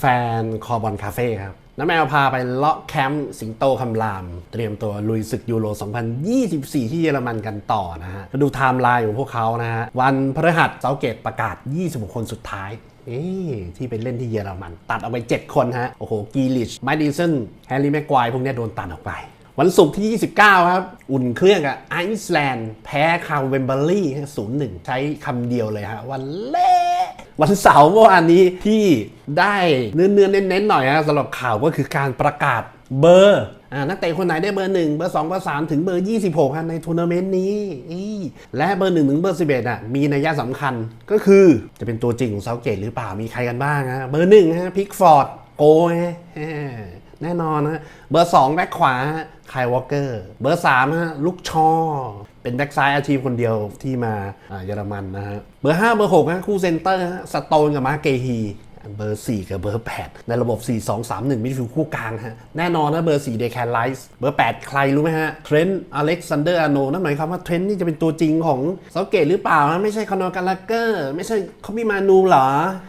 แฟนๆคอบอลคาเฟ่ครับน้ำแมวพาไปเลาะแคมป์สิงโตคำราม เตรียมตัวลุยศึกยูโร 2024 ที่เยอรมันกันต่อนะฮะมาดูไทม์ไลน์ของพวกเขานะฮะ วันพฤหัสเซาเกตประกาศ 26 คนสุดท้ายนี่ที่ไปเล่นที่เยอรมัน ตัดออกไป 7 คนฮะ โอ้โห กีลิชไมดิสันแฮร์รี่แม็กควายพวกนี้โดนตัดออกไป วันศุกร์ที่ 29 ครับ อุ่นเครื่องกับไอซ์แลนด์แพ้คาวเวมเบอรี่ศูนย์หนึ่งใช้คำเดียวเลยฮะวันเละ วันเสาร์เมื่อวานนี้ที่ได้เนื้อเน้นๆหน่อยนะสำหรับข่าวก็คือการประกาศเบอร์อ่านักเตะคนไหนได้เบอร์ 1 เบอร์ 2 เบอร์ 3 ถึงเบอร์ 26ฮะในทัวร์นาเมนต์นี้ และเบอร์ 1 ถึงเบอร์ 11อะมีนัยสำคัญก็คือจะเป็นตัวจริงของเซาเกตหรือเปล่ามีใครกันบ้างฮะเบอร์1ฮะพิกฟอร์ดโกฮะ แน่นอนนะเบอร์ 2 แบ็คขวาคายวอลเกอร์เบอร์3ฮะลูกชอ เป็นแบ็คซ้ายอาชีพคนเดียวที่มาเยอรมันนะฮะเบอร์ 5 เบอร์6ฮะคู่เซนเตอร์ฮะสโตนกับมาเกฮี เบอร์ 4 กับเบอร์ 8 ในระบบ 4 2 3 1มิดฟิลด์คู่กลางฮะ แน่นอนนะเบอร์ 4 เดแคนไลส์เบอร์ 8 ใครรู้ไหมฮะ เทรนต์อเล็กซานเดอร์อาโนนั่นหมายความว่าเทรนต์นี่จะเป็นตัวจริงของเซาเกตหรือเปล่าฮะไม่ใช่คอนอร์การลาเกอร์ ไม่ใช่คอมบิมานูเหรอ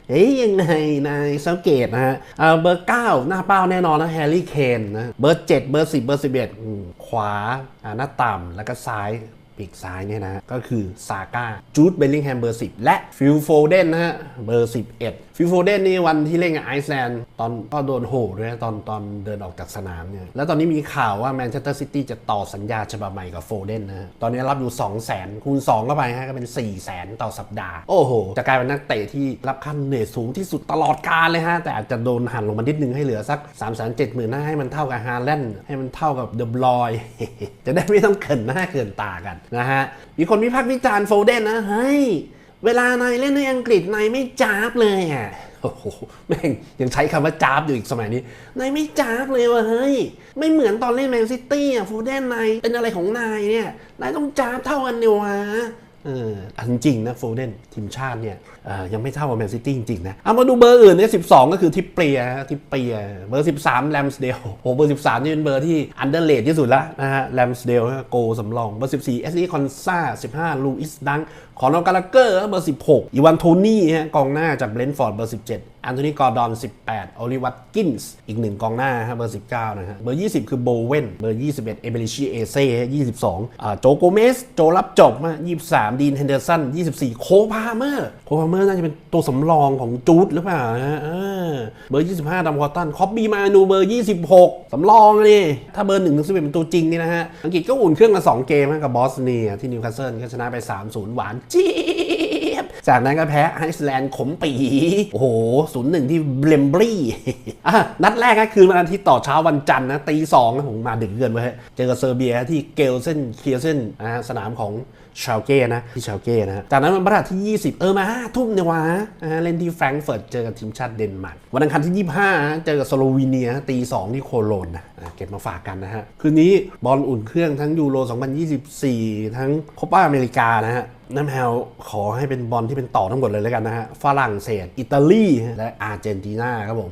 เฮ้ยยังไงนายเซาเกตนะฮะเบอร์ 9 หน้าเป้าแน่นอนนะแฮร์รี่เคนนะเบอร์ 7 เบอร์ 10 เบอร์ 11อืมขวาอ่าหน้าต่ำแล้วก็ซ้ายปีกซ้ายเนี่ยนะก็คือซาก้าจูดเบลลิงแฮมเบอร์ 10 และฟิลโฟเดนนะฮะเบอร์ 11ฟิลโฟเดนนี่วันที่เล่นกับไอซ์แลนด์ตอนก็โดนโหด้วยนะตอนตอนเดินออกจากสนามเนี่ยแล้วตอนนี้มีข่าวว่าแมนเชสเตอร์ซิตี้จะต่อสัญญาฉบับใหม่กับโฟเดนนะฮะตอนนี้รับอยู่ 2 0 0 0 0 0คูณ 2 เข้าไปฮะก็เป็น 4 0 0 0 0 0 ต่อสัปดาห์ โอ้โห จะกลายเป็นนักเตะที่รับค่าเหนื่อยสูงที่สุดตลอดกาลเลยฮะ แต่อาจจะโดนหันลงมานิดนึงให้เหลือสัก3 7 0 0 0 0 0ให้มันเท่ากับฮาแลนด์ให้มันเท่ากับเดอบลอย จะได้ไม่ต้องเขินหน้าเขินตากันนะฮะมีคนวิพากษ์วิจารณ์โฟเดนนะเฮ้ย เวลานายเล่นในอังกฤษนายไม่จ้าบเลยอะโอ้โหแม่งยังใช้คำว่าจ้าบอยู่อีกสมัยนี้นายไม่จ้าบเลยว่ะเฮ้ย ไม่เหมือนตอนเล่นแมนซิตี้อะโฟเดนนายเป็นอะไรของนายเนี่ยนายต้องจ้าบเท่ากันเดียววะ เอออันจริงนะโฟเดนทีมชาติเนี่ยยังไม่เท่ากับแมนซิตี้จริงๆนะเอามาดูเบอร์อื่นเนี่ย12ก็คือทิปเปียทิปเปียเบอร์ 13แลมสเดลโอ้เบอร์ 13 นี่เป็นเบอร์ที่อันเดอร์เลดที่สุดละนะฮะแลมสเดลโกสำรองเบอร์ 14เอสลีคอนซา15 ลูอิสดัง ขอนอกาลาเกอร์เบอร์ 16 อีวานโทนี่ฮะกองหน้าจากเบรนท์ฟอร์ดเบอร์ 17แอันโทนีกอร์ดอน 18 โอลิวัตกินส์ อีกหนึ่งกองหน้าฮะเบอร์ 19 นะฮะ เบอร์ 20 คือโบเวน เบอร์ 21 เอเบริชีเอเซ่22อ่าโจโกเมส โจรับจบมา23 ดีนเฮนเดอร์สัน 24 โคพาเมอร์ โคพาเมอร์น่าจะเป็นตัวสำรองของจูดหรือเปล่าฮะเออเบอร์ 25ดัมคอตัน คอบบี้มานูเบอร์ 26 สำรองนี่ถ้าเบอร์1ถึง11เป็นตัวจริงนี่นะฮะ อังกฤษก็อุ่นเครื่องมา2เกมกับบอสเนียที่นิวคาสเซิลก็ชนะไป 3-0 หวานจี๊ บ จากนั้นก็แพ้ไอซ์แลนด์ขมปี โอ้โหศูนย์หนึ่งที่เบลมบรีอะนัดแรกก็คือวันอาทิตย์ต่อเช้าวันจันทร์นะตีสองนะผมมาดึกเกินไปเจอกับเซอร์เบียที่เกลเซนเคียเซนนะสนามของ ชาวเก้นะที่ชาวเก้นะฮะจากนั้นวันพฤหัสที่ 20 เออมาห้าทุ่มเนี่ยวะนะเล่นที่แฟรงก์เฟิร์ตเจอกับทีมชาติเดนมาร์กวันอังคารที่ 25 เจอกับสโลวีเนียตีสองที่โคโลนนะอะเก็บมาฝากกันนะฮะคืนนี้บอลอุ่นเครื่องทั้งยูโร 2024 ทั้งโคปาอเมริกานะฮะน้ำแฮวขอให้เป็นบอลที่เป็นต่อทั้งหมดเลยแล้วกันนะฮะฝรั่งเศส อิตาลีและอาร์เจนตินาครับผม